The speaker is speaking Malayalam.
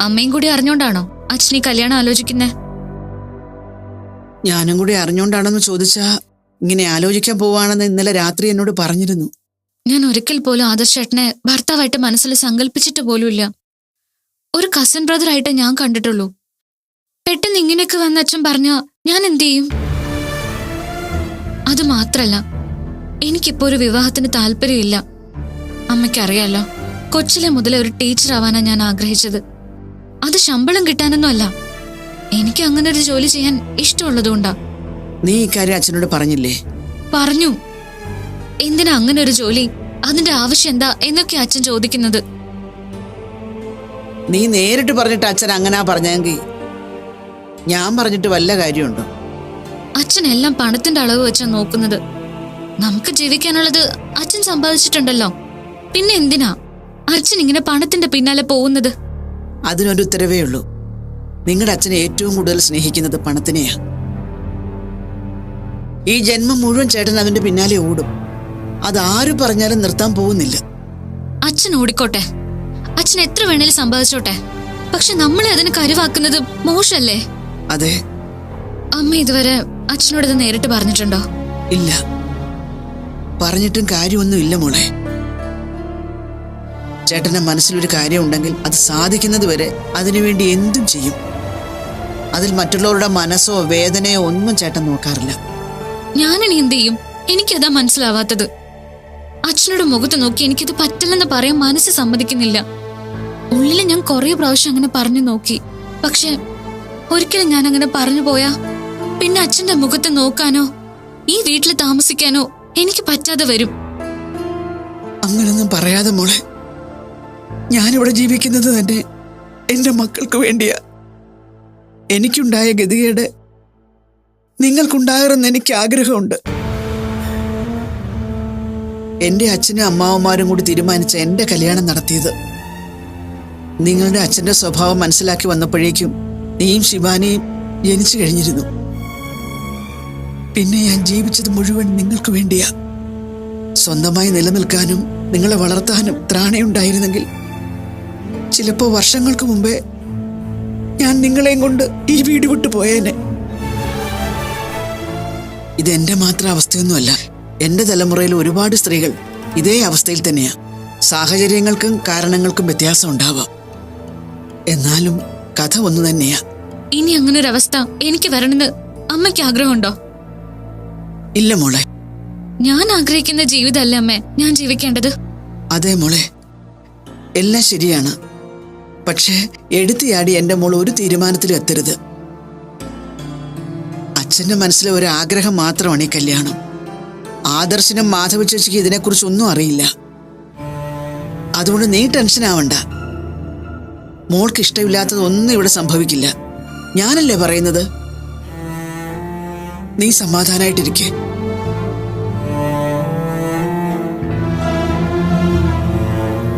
അമ്മയും കൂടി അറിഞ്ഞോണ്ടാണോ? അച്ഛൻ ഈ കല്യാണം ആലോചിക്കുന്നേ? ഞാനും കൂടി അറിഞ്ഞോണ്ടാണെന്ന് ചോദിച്ചാ ഇങ്ങനെ ആലോചിക്കാൻ പോവാണെന്ന് ഇന്നലെ രാത്രി എന്നോട് പറഞ്ഞിരുന്നു. ഞാൻ ഒരിക്കൽ പോലും ആദർശ് ചേട്ടനെ ഭർത്താവായിട്ട് മനസ്സിൽ സങ്കല്പിച്ചിട്ട് പോലുമില്ല. ഒരു കസിൻ ബ്രദറായിട്ട് ഞാൻ കണ്ടിട്ടുള്ളൂ. പെട്ടെന്ന് ഇങ്ങനെയൊക്കെ വന്ന അച്ഛൻ പറഞ്ഞ ഞാൻ എന്ത് ചെയ്യും? അത് മാത്രല്ല എനിക്കിപ്പോ ഒരു വിവാഹത്തിന് താല്പര്യമില്ല. അമ്മയ്ക്കറിയാലോ കൊച്ചിലെ മുതലേ ഒരു ടീച്ചർ ആവാനാണ് ഞാൻ ആഗ്രഹിച്ചത്. അത് ശമ്പളം കിട്ടാനൊന്നും അല്ല എനിക്ക് അങ്ങനെ ഒരു ജോലി ചെയ്യാൻ ഇഷ്ടമുള്ളതുകൊണ്ടാ. നീ ഇക്കാര്യം അച്ഛനോട് പറഞ്ഞില്ലേ? പറഞ്ഞു. എന്തിനാ അങ്ങനെ ഒരു ജോലി? അതിന്റെ ആവശ്യം എന്താ എന്നൊക്കെ അച്ഛൻ ചോദിക്കുന്നത്. നീ നേരിട്ട് പറഞ്ഞിട്ട് അച്ഛൻ അങ്ങനാ പറഞ്ഞെങ്കിൽ ഞാൻ പറഞ്ഞിട്ട് വല്ല കാര്യമുണ്ടോ? അച്ഛൻ എല്ലാം പണത്തിന്റെ അളവ് വെച്ചാ നോക്കുന്നത്. നമുക്ക് ജീവിക്കാനുള്ളത് അച്ഛൻ സമ്പാദിച്ചിട്ടുണ്ടല്ലോ. പിന്നെ എന്തിനാ? അച്ഛൻ ഇങ്ങനെ പണത്തിന്റെ പിന്നാലെ പോകുന്നത്? അതിനൊരു ഉത്തരവേ ഉള്ളൂ. നിങ്ങളുടെ അച്ഛനെ ഏറ്റവും കൂടുതൽ സ്നേഹിക്കുന്നത് പണത്തിനെയാ. ഈ ജന്മം മുഴുവൻ ചേട്ടൻ അവന്റെ പിന്നാലെ ഓടും. അത് ആര് പറഞ്ഞാലും നിർത്താൻ പോകുന്നില്ല. അച്ഛൻ ഓടിക്കോട്ടെ. അച്ഛൻ എത്ര വേണേലും സമ്പാദിച്ചോട്ടെ. പക്ഷെ നമ്മളെ അതിന് കരുവാക്കുന്നത് മോശല്ലേ? അതെ. അമ്മ ഇതുവരെ അച്ഛനോട് ഇത് നേരിട്ട് പറഞ്ഞിട്ടുണ്ടോ? ഇല്ല. പറഞ്ഞിട്ടും കാര്യമൊന്നും ഇല്ല മോളെ. ചേട്ടന്റെ മനസ്സിലൊരു കാര്യമുണ്ടെങ്കിൽ അത് സാധിക്കുന്നത് വരെ അതിനുവേണ്ടി എന്തും ചെയ്യും. അതിൽ മറ്റുള്ളവരുടെ മനസ്സോ വേദനയോ ഒന്നും ചേട്ടൻ നോക്കാറില്ല. ഞാനിനി എന്ത് ചെയ്യും? എനിക്കതാ മനസ്സിലാവാത്തത്. അച്ഛനോട് മുഖത്ത് നോക്കി എനിക്കത് പറ്റില്ലെന്ന് പറയാൻ മനസ്സ് സമ്മതിക്കുന്നില്ല. ഉള്ളിൽ ഞാൻ കുറെ പ്രാവശ്യം അങ്ങനെ പറഞ്ഞു നോക്കി. പക്ഷെ ഒരിക്കലും ഞാൻ അങ്ങനെ പറഞ്ഞു പോയാ പിന്നെ അച്ഛന്റെ മുഖത്ത് നോക്കാനോ ഈ വീട്ടിൽ താമസിക്കാനോ എനിക്ക് പറ്റാതെ വരും. അങ്ങനൊന്നും പറയാതെ മോളെ. ഞാനിവിടെ ജീവിക്കുന്നത് തന്നെ എന്റെ മക്കൾക്ക് വേണ്ടിയാ. എനിക്കുണ്ടായ ഗതികേട് നിങ്ങൾക്കുണ്ടാകണമെന്ന് എനിക്ക് ആഗ്രഹമുണ്ട്. എന്റെ അച്ഛനും അമ്മാവന്മാരും കൂടി തീരുമാനിച്ച എന്റെ കല്യാണം നടത്തിയത് നിങ്ങളുടെ അച്ഛന്റെ സ്വഭാവം മനസ്സിലാക്കി വന്നപ്പോഴേക്കും നീയും ശിവാനിയും ജനിച്ചു കഴിഞ്ഞിരുന്നു. പിന്നെ ഞാൻ ജീവിച്ചത് മുഴുവൻ നിങ്ങൾക്ക് വേണ്ടിയാ. സ്വന്തമായി നിലനിൽക്കാനും നിങ്ങളെ വളർത്താനും ത്രാണയുണ്ടായിരുന്നെങ്കിൽ ചിലപ്പോ വർഷങ്ങൾക്ക് മുമ്പേ ഞാൻ നിങ്ങളെയും കൊണ്ട് ഈ വീട് വിട്ടു പോയേനെ. ഇത് എന്റെ മാത്രം അവസ്ഥയൊന്നുമല്ല. എന്റെ തലമുറയിൽ ഒരുപാട് സ്ത്രീകൾ ഇതേ അവസ്ഥയിൽ തന്നെയാ. സാഹചര്യങ്ങൾക്കും കാരണങ്ങൾക്കും വ്യത്യാസം ഉണ്ടാവാം. എന്നാലും കഥ ഒന്നു തന്നെയാ. ഇനി അങ്ങനെ ഒരു അവസ്ഥ എനിക്ക് വരണമെന്ന് അമ്മയ്ക്ക് ആഗ്രഹമുണ്ടോ? ഇല്ല മോളെ. ഞാൻ ആഗ്രഹിക്കുന്ന ജീവിതമല്ല അമ്മേ? ഞാൻ ജീവിക്കേണ്ടത്? അതെ മോളെ. എല്ലാം ശരിയാണ്. പക്ഷേ എടുത്തിയാടി എന്റെ മോൾ ഒരു തീരുമാനത്തിലും എത്തരുത്. അച്ഛന്റെ മനസ്സിലെ ഒരു ആഗ്രഹം മാത്രമാണ് ഈ കല്യാണം. ആദർശനും മാധവ ചേച്ചിക്ക് ഇതിനെക്കുറിച്ച് ഒന്നും അറിയില്ല. അതുകൊണ്ട് നീ ടെൻഷൻ ആവണ്ട. മോൾക്ക് ഇഷ്ടമില്ലാത്തത് ഒന്നും ഇവിടെ സംഭവിക്കില്ല. ഞാനല്ലേ പറയുന്നത്? നീ സമാധാനായിട്ടിരിക്കെ.